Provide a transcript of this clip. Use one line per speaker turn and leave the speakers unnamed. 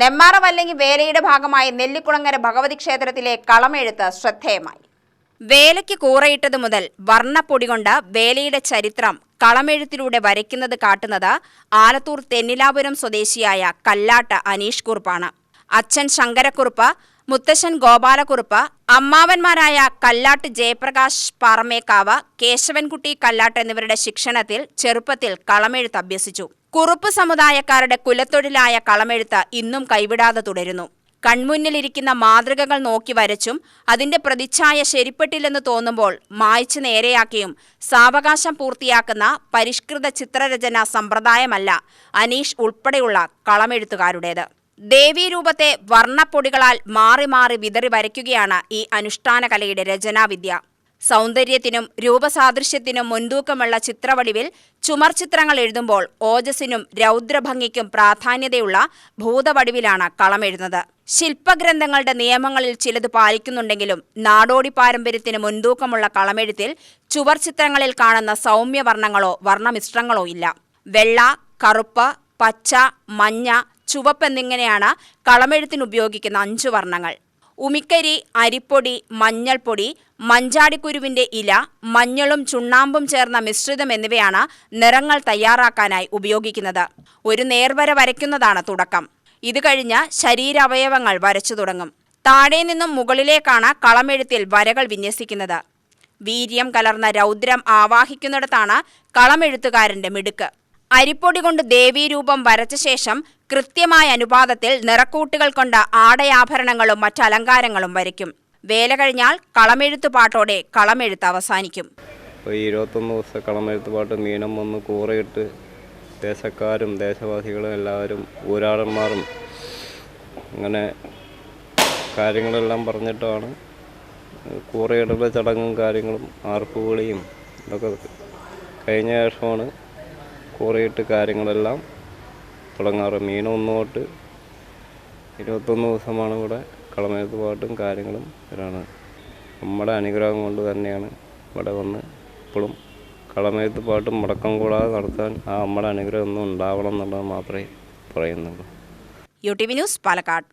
നെമ്മാറ അല്ലെങ്കിൽ വേലയുടെ ഭാഗമായി നെല്ലിക്കുളങ്ങര ഭഗവതി ക്ഷേത്രത്തിലെ കളമെഴുത്ത് ശ്രദ്ധേയമായി. വേലയ്ക്ക് കൂറയിട്ടതു മുതൽ വർണപ്പൊടി കൊണ്ട് വേലയുടെ ചരിത്രം കളമെഴുത്തിലൂടെ വരയ്ക്കുന്നത് കാട്ടുന്നത് ആലത്തൂർ തെന്നിലാപുരം സ്വദേശിയായ കല്ലാട്ട് അനീഷ് കുറുപ്പാണ്. അച്ഛൻ ശങ്കരക്കുറുപ്പ് മുത്തശ്ശൻ ഗോപാലക്കുറുപ്പ് അമ്മാവന്മാരായ കല്ലാട്ട് ജയപ്രകാശ് പാറമേക്കാവ് കേശവൻകുട്ടി കല്ലാട്ട് എന്നിവരുടെ ശിക്ഷണത്തിൽ ചെറുപ്പത്തിൽ കളമെഴുത്ത് അഭ്യസിച്ചു. കുറുപ്പ് സമുദായക്കാരുടെ കുലത്തൊഴിലായ കളമെഴുത്ത് ഇന്നും കൈവിടാതെ തുടരുന്നു. കൺമുന്നിലിരിക്കുന്ന മാതൃകകൾ നോക്കി വരച്ചും അതിന്റെ പ്രതിച്ഛായ ശരിപ്പെട്ടില്ലെന്ന് തോന്നുമ്പോൾ മായ്ച്ചു നേരെയാക്കിയും സാവകാശം പൂർത്തിയാക്കുന്ന പരിഷ്കൃത ചിത്രരചന സമ്പ്രദായമല്ല അനീഷ് ഉൾപ്പെടെയുള്ള കളമെഴുത്തുകാരുടേത്. ദേവീരൂപത്തെ വർണപ്പൊടികളാൽ മാറി മാറി വിതറി വരയ്ക്കുകയാണ് ഈ അനുഷ്ഠാന കലയുടെ രചനാവിദ്യ. സൗന്ദര്യത്തിനും രൂപസാദൃശ്യത്തിനും മുൻതൂക്കമുള്ള ചിത്രവടിവിൽ ചുമർ ചിത്രങ്ങൾ എഴുതുമ്പോൾ ഓജസ്സിനും രൗദ്രഭംഗിക്കും പ്രാധാന്യതയുള്ള ഭൂതവടിവിലാണ് കളമെഴുതുന്നത്. ശില്പഗ്രന്ഥങ്ങളുടെ നിയമങ്ങളിൽ ചിലത് പാലിക്കുന്നുണ്ടെങ്കിലും നാടോടി പാരമ്പര്യത്തിന് മുൻതൂക്കമുള്ള കളമെഴുത്തിൽ ചുവർ ചിത്രങ്ങളിൽ കാണുന്ന സൗമ്യവർണങ്ങളോ വർണമിശ്രങ്ങളോ ഇല്ല. വെള്ള കറുപ്പ് പച്ച മഞ്ഞ ചുവപ്പ് എന്നിങ്ങനെയാണ് കളമെഴുത്തിന് ഉപയോഗിക്കുന്ന അഞ്ചു വർണങ്ങൾ. ഉമിക്കരി അരിപ്പൊടി മഞ്ഞൾപ്പൊടി മഞ്ചാടിക്കുരുവിന്റെ ഇല മഞ്ഞളും ചുണ്ണാമ്പും ചേർന്ന മിശ്രിതം എന്നിവയാണ് നിറങ്ങൾ തയ്യാറാക്കാനായി ഉപയോഗിക്കുന്നത്. ഒരു നേർവര വരയ്ക്കുന്നതാണ് തുടക്കം. ഇത് കഴിഞ്ഞ് ശരീരാവയവങ്ങൾ വരച്ചു തുടങ്ങും. താഴെ നിന്നും മുകളിലേക്കാണ് കളമെഴുത്തിൽ വരകൾ വിന്യസിക്കുന്നത്. വീര്യം കലർന്ന രൗദ്രം ആവാഹിക്കുന്നിടത്താണ് കളമെഴുത്തുകാരന്റെ മിടുക്ക്. അരിപ്പൊടി കൊണ്ട് ദേവീരൂപം വരച്ച ശേഷം കൃത്യമായ അനുപാതത്തിൽ നിറക്കൂട്ടുകൾ കൊണ്ട് ആടയാഭരണങ്ങളും മറ്റ് അലങ്കാരങ്ങളും വരയ്ക്കും. വേല കഴിഞ്ഞാൽ കളമെഴുത്ത് പാട്ടോടെ കളമെഴുത്ത് അവസാനിക്കും.
ഇപ്പോൾ ഈ ഇരുപത്തൊന്ന് ദിവസത്തെ കളമെഴുത്ത് പാട്ട് മീനം വന്ന് കൂറയിട്ട് ദേശക്കാരും ദേശവാസികളും എല്ലാവരും ഊരാളന്മാരും അങ്ങനെ കാര്യങ്ങളെല്ലാം പറഞ്ഞിട്ടാണ് കൂറയിടലുള്ള ചടങ്ങും കാര്യങ്ങളും ആർപ്പുവിളിയും ഇതൊക്കെ കഴിഞ്ഞ ശേഷമാണ് കൂറയിട്ട് കാര്യങ്ങളെല്ലാം തുടങ്ങാറ്. മീനൊന്നു തൊട്ട് ഇരുപത്തൊന്ന് ദിവസമാണ് ഇവിടെ കളമേത്ത് പാട്ടും കാര്യങ്ങളും വരാണ്. നമ്മുടെ അനുഗ്രഹം കൊണ്ട് തന്നെയാണ് ഇവിടെ വന്ന് ഇപ്പോഴും കളമേത്ത് പാട്ടും മുടക്കം കൂടാതെ നടത്താൻ ആ നമ്മുടെ അനുഗ്രഹം ഒന്നും ഉണ്ടാവണം എന്നുള്ളത് മാത്രമേ പറയുന്നുള്ളൂ.
U T V news Palakkad.